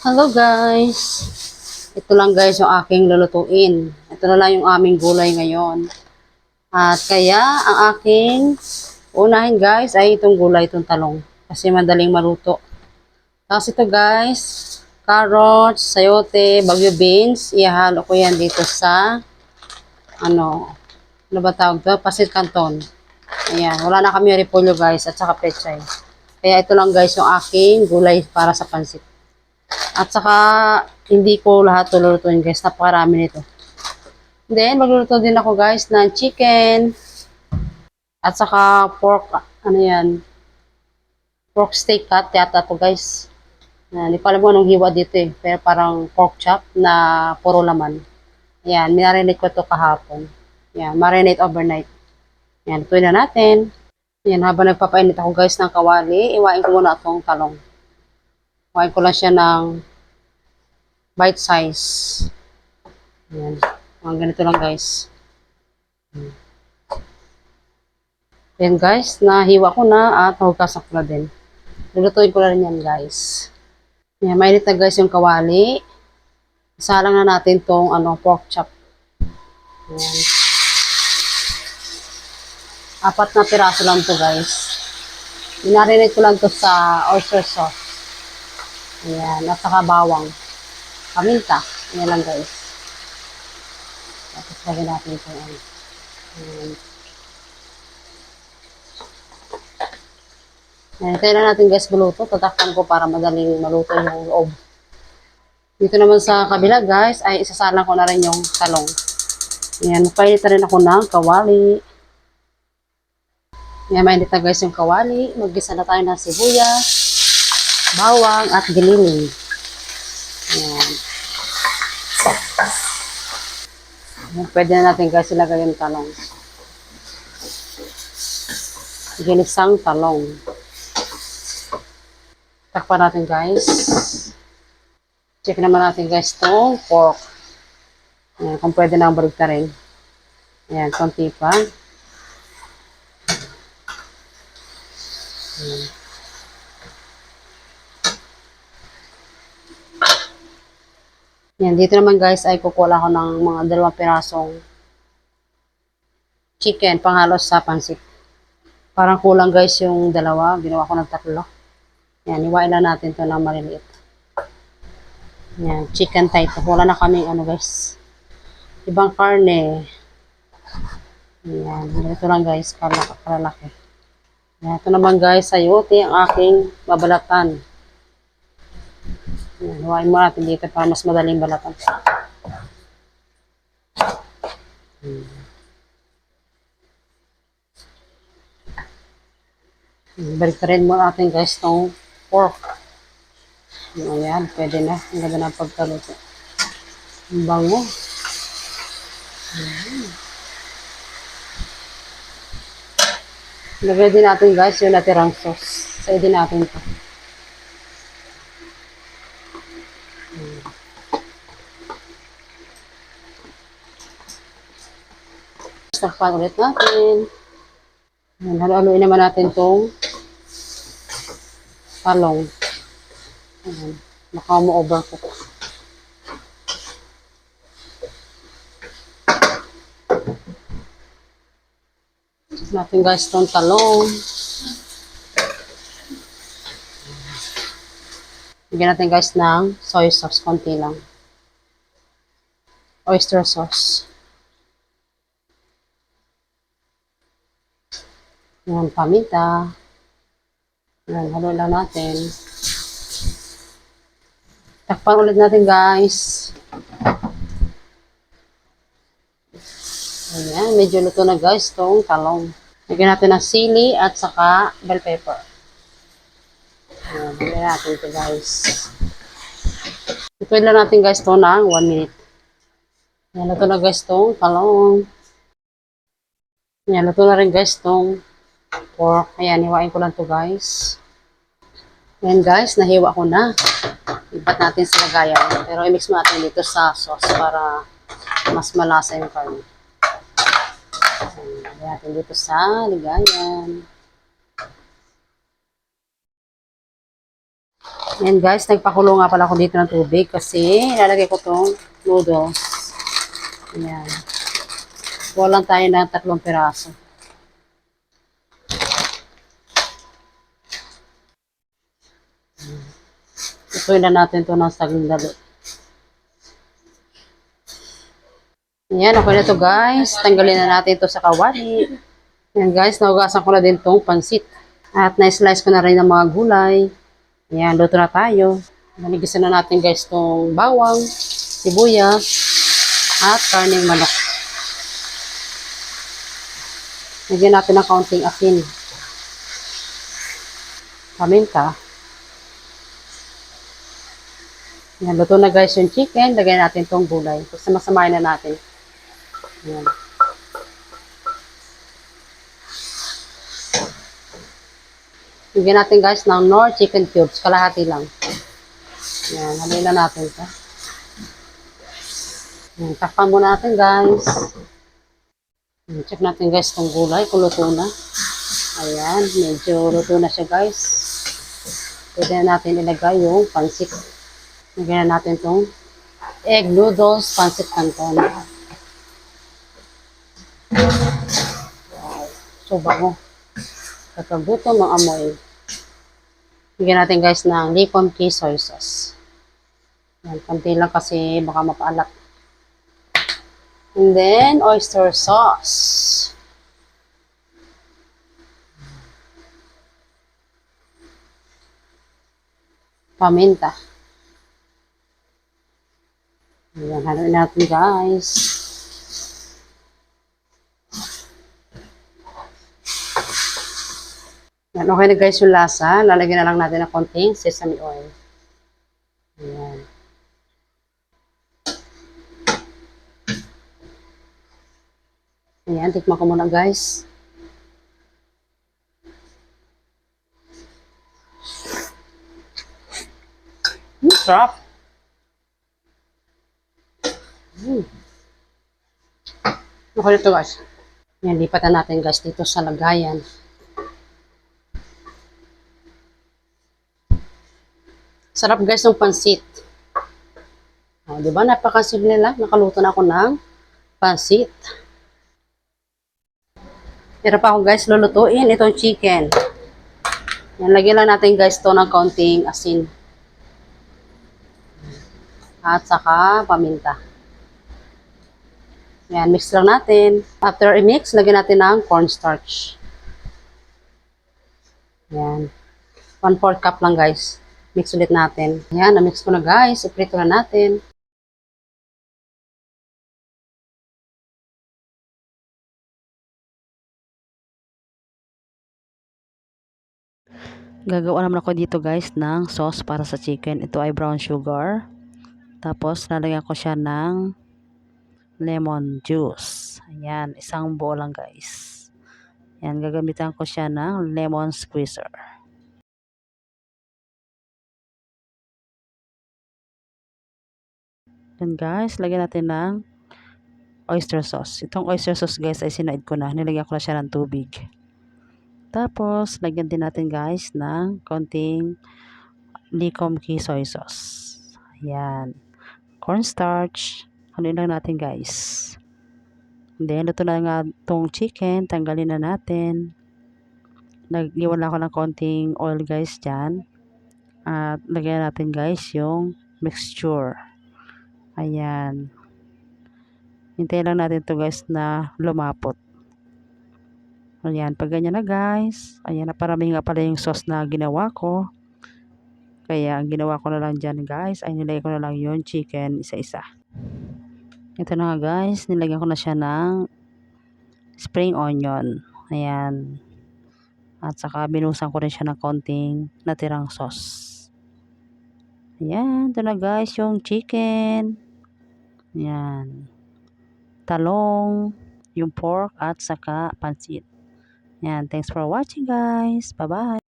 Hello guys! Ito lang guys yung aking lulutuin. Ito na lang yung aming gulay ngayon. At kaya ang aking unahin guys ay itong gulay, itong talong. Kasi madaling maluto. Tapos ito guys, carrots, sayote, bagyo beans. Ihalo ko yan dito sa ano, ano ba tawag to? Pasit canton. Ayan, wala na kami repolyo guys at saka pechay. Kaya ito lang guys yung aking gulay para sa pansit. At saka, hindi ko lahat lulutuin guys. Napakarami nito. Then, magluluto din ako guys ng chicken. At saka pork, ano yan, pork steak cut yata to guys. Yan, Hindi ko alam kung anong hiwa dito eh. Pero parang pork chop na puro laman. Yan, minarinate ko to kahapon. Yan, marinate overnight. Yan, lutuin na natin. Yan, habang nagpapainit ako guys ng kawali, iwain ko muna itong talong. Kuhain ko lang siya ng bite size. Ayan. Mga ganito lang guys. Ayan guys, nahiwa ko na at nahugasan ko na din. Lulutuin ko na rin yan guys. Ayan, mainit na guys yung kawali. Isalang na natin tong ano, pork chop. Ayan. Apat na piraso lang to guys. Inarinate ko lang to sa oyster sauce. Ayan, at saka bawang. Paminta. Ayan lang guys. Tapos lagyan natin ito. Ayan. Ayan. Ayan, tayo na natin guys maluto. Tatakpan ko para madaling maluto yung loob. Dito naman sa kabila guys, ay isasalang ko na rin yung talong. Ayan, magpainit na rin ako ng kawali. Ayan, mainit na guys yung kawali. Maggisa na tayo ng sibuyas bawang at gililing. Ayan. Ayan, Pwede na natin guys ilagay yung talong. Ginisang talong. Takpan natin guys. Check naman natin guys itong pork. Ayan, kung pwede na ang baligta rin. Ayan, konti pa. Ayan. Yan, dito naman guys ay kukuha ako ng mga dalawang pirasong chicken panghalos sa pansit. Parang kulang guys yung dalawa. Ginawa ko ng tatlo. Yan, iwain na natin to na maliliit. Yan, chicken to. Wala na kami ano guys. Ibang karne. Yan, ito lang guys. Kalalaki. Yan, ito naman guys, sayote ang aking babalatan. Yan, Huwain mo natin dito para mas madaling balatan. Hmm. Hmm, Balik ka rin mo natin guys itong pork. Ayan, pwede na. Ang ganda na pagkaluto. Ang bango. Hmm. Lagay din natin guys yung natirang sauce. Sa din natin ito. Takpan ulit natin. Ayan, halu-haluin naman natin itong talong. Ayan, baka mo-overcook. natin guys itong talong. Bigyan natin guys ng soy sauce, konti lang. Oyster sauce. Yan, paminta. Yan, halo lang natin. Takpan ulit natin, guys. Ayan, medyo luto na, guys, tong talong. Lagyan natin ng sili at saka bell pepper. Ayan, lagyan natin ito, guys. Ipwede lang natin, guys, to ng 1 minute. Ayan, luto na, guys, tong talong. Ayan, luto na rin, guys, tong pork. Ayan, hiwain ko lang to guys. Ayan guys, nahiwa ko na. Ibat natin sa lagayan. Pero i-mix mo natin dito sa sauce para mas malasa yung karne. Ayan, natin dito sa ligayan. Yan guys, nagpakulo nga pala ako dito ng tubig kasi ilalagay ko tong noodles. Ayan. Walang tayo ng tatlong piraso. Ituin na natin to ng saging lalo. Ayan, okay na to guys. Tanggalin na natin to sa kawali. Ayan guys, naugasan ko na din tong pansit. At na-slice ko na rin ng mga gulay. Ayan, luto na tayo. Naligisan na natin guys tong bawang, sibuyas, at karning manok. Lagyan natin ng kaunting asin. Paminta. Yan, luto na guys yung chicken. Lagyan natin tong gulay. Tapos masamahin na natin. Yan. Lagyan natin guys ng nor chicken cubes. Kalahati lang. Yan, halin na natin ito. Yan, takpan muna natin guys. Yan, check natin guys tong gulay kung luto na. Ayan, medyo luto na siya guys. Pwede na natin ilagay yung pansit. Lagyan na natin tong egg noodles pansit canton. So bango. Kakagutom ang amoy. Bigyan natin guys ng licon key soy sauce. Yan, konti lang kasi baka mapaalat. And then, oyster sauce. Paminta. Ayan, haluin natin guys. Yan, okay na guys yung lasa. Lalagyan na lang natin ng konting sesame oil. Ayan. Ayan, tikman ko muna guys. Hmm, sarap. Hmm. Okay ito guys. Yan, lipat na natin guys dito sa lagayan. Sarap guys ng pansit. O, di ba? Napakasimple lang. Nakaluto na ako ng pansit. Pero pa ako guys lulutuin itong chicken. Yan, lagyan lang natin guys to ng kaunting asin. At saka paminta. Yan, mix lang natin. After i-mix, lagyan natin ng cornstarch. Yan. 1-4 cup lang guys. Mix ulit natin. Yan, na-mix ko na guys. Iprito na natin. Gagawa naman ako dito guys ng sauce para sa chicken. Ito ay brown sugar. Tapos, lalagyan ko siya ng lemon juice. Ayan, isang buo lang guys. Ayan, gagamitan ko siya ng lemon squeezer. Yan guys, lagyan natin ng oyster sauce. Itong oyster sauce guys ay sinaid ko na. Nilagyan ko na siya ng tubig. Tapos, lagyan din natin guys ng konting likom key soy sauce. Ayan. Cornstarch. Ano lang natin guys. Then, luto na nga itong chicken. Tanggalin na natin. Nagliwan ako ng konting oil guys dyan. At lagyan natin guys yung mixture. Ayan. Hintayin lang natin to guys na lumapot. Ayan, pag ganyan na guys. Ayan, na parami nga pala yung sauce na ginawa ko. Kaya, ang ginawa ko na lang dyan guys, ay nilagay ko na lang yung chicken isa-isa. Ito na nga guys, nilagyan ko na siya ng spring onion. Ayan. At saka binusan ko rin siya ng konting natirang sauce. Ayan, ito na guys yung chicken. Ayan. Talong, yung pork at saka pansit. Ayan, thanks for watching guys. Bye-bye.